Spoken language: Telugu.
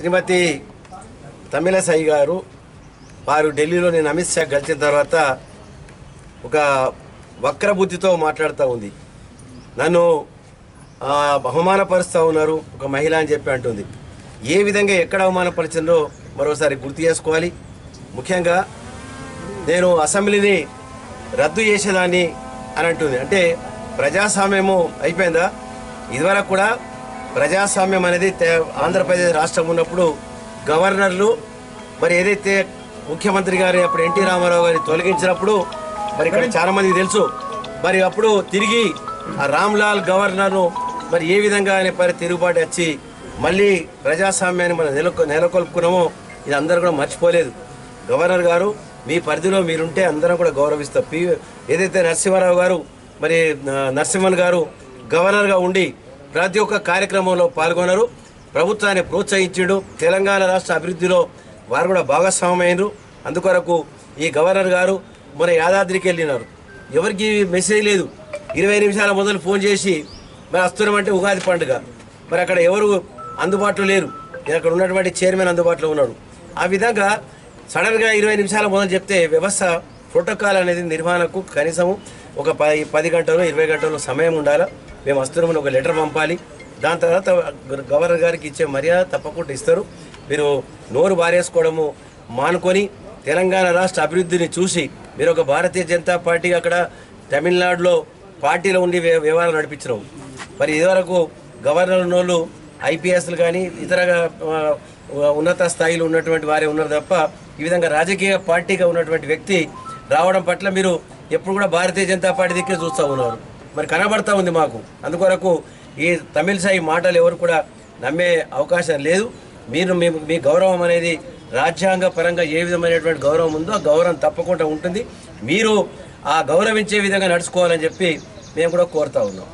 శ్రీమతి తమిళసాయి గారు వారు ఢిల్లీలో నేను అమిత్ షా కలిసిన తర్వాత ఒక వక్రబుద్ధితో మాట్లాడుతూ ఉంది. నన్ను అవమానపరుస్తూ ఉన్నారు ఒక మహిళ అని చెప్పి అంటుంది. ఏ విధంగా ఎక్కడ అవమానపరిచిందో మరోసారి గుర్తు చేసుకోవాలి. ముఖ్యంగా నేను అసెంబ్లీని రద్దు చేసేదాన్ని అని అంటుంది. అంటే ప్రజాస్వామ్యము అయిపోయిందా? ఇదివరకు కూడా ప్రజాస్వామ్యం అనేది ఆంధ్రప్రదేశ్ రాష్ట్రం ఉన్నప్పుడు గవర్నర్లు మరి ఏదైతే ముఖ్యమంత్రి గారి అప్పుడు ఎన్టీ రామారావు గారిని తొలగించినప్పుడు మరి ఇక్కడ చాలా మందికి తెలుసు మరి అప్పుడు తిరిగి ఆ రామ్లాల్ గవర్నర్ను మరి ఏ విధంగా అనే పరి తిరుగుబాటు వచ్చి మళ్ళీ ప్రజాస్వామ్యాన్ని మనం నెలకొ నెలకొల్పుకున్నామో ఇది అందరూ కూడా మర్చిపోలేదు. గవర్నర్ గారు మీ పరిధిలో మీరుంటే అందరం కూడా గౌరవిస్తాం. పి ఏదైతే నరసింహారావు గారు మరి నరసింహన్ గారు గవర్నర్గా ఉండి ప్రతి ఒక్క కార్యక్రమంలో పాల్గొన్నారు ప్రభుత్వాన్ని ప్రోత్సహించిండు. తెలంగాణ రాష్ట్ర అభివృద్ధిలో వారు కూడా భాగస్వామ్యమైనరు అందుకొరకు ఈ గవర్నర్ గారు మన యాదాద్రికి వెళ్ళినారు. ఎవరికి మెసేజ్ లేదు. ఇరవై నిమిషాల మొదలు ఫోన్ చేసి మరి వస్తున్నామంటే ఉగాది పండుగ. మరి అక్కడ ఎవరు అందుబాటులో లేరు. అక్కడ ఉన్నటువంటి చైర్మన్ అందుబాటులో ఉన్నాడు. ఆ విధంగా సడన్గా ఇరవై నిమిషాల మొదలు చెప్తే వ్యవస్థ ప్రోటోకాల్ అనేది నిర్వహణకు కనీసం ఒక పది పది గంటలు ఇరవై గంటలు సమయం ఉండాలి? మేము వస్తున్నామని ఒక లెటర్ పంపాలి. దాని తర్వాత గవర్నర్ గారికి ఇచ్చే మర్యాద తప్పకుండా ఇస్తారు. మీరు నోరు బారేసుకోవడము మానుకొని తెలంగాణ రాష్ట్ర అభివృద్ధిని చూసి మీరు ఒక భారతీయ జనతా పార్టీ అక్కడ తమిళనాడులో పార్టీలో ఉండి వ్య- వ్యవహారం నడిపించడం మరి ఇదివరకు గవర్నర్ ఉన్నోళ్ళు ఐపీఎస్లు కానీ ఇతర ఉన్నత స్థాయిలో ఉన్నటువంటి వారే ఉన్నారు తప్ప ఈ విధంగా రాజకీయ పార్టీగా ఉన్నటువంటి వ్యక్తి రావడం పట్ల మీరు ఎప్పుడు కూడా భారతీయ జనతా పార్టీ దిక్కే చూస్తూ ఉన్నారు. మరి కనబడతా ఉంది మాకు. అందుకొరకు ఈ తమిళ సాయి మాటలు ఎవరు కూడా నమ్మే అవకాశం లేదు. మీరు మీ మీ గౌరవం అనేది రాజ్యాంగ పరంగా ఏ విధమైనటువంటి గౌరవం ఉందో ఆ గౌరవం తప్పకుండా ఉంటుంది. మీరు ఆ గౌరవించే విధంగా నడుచుకోవాలని చెప్పి మేము కూడా కోరుతా ఉన్నాం.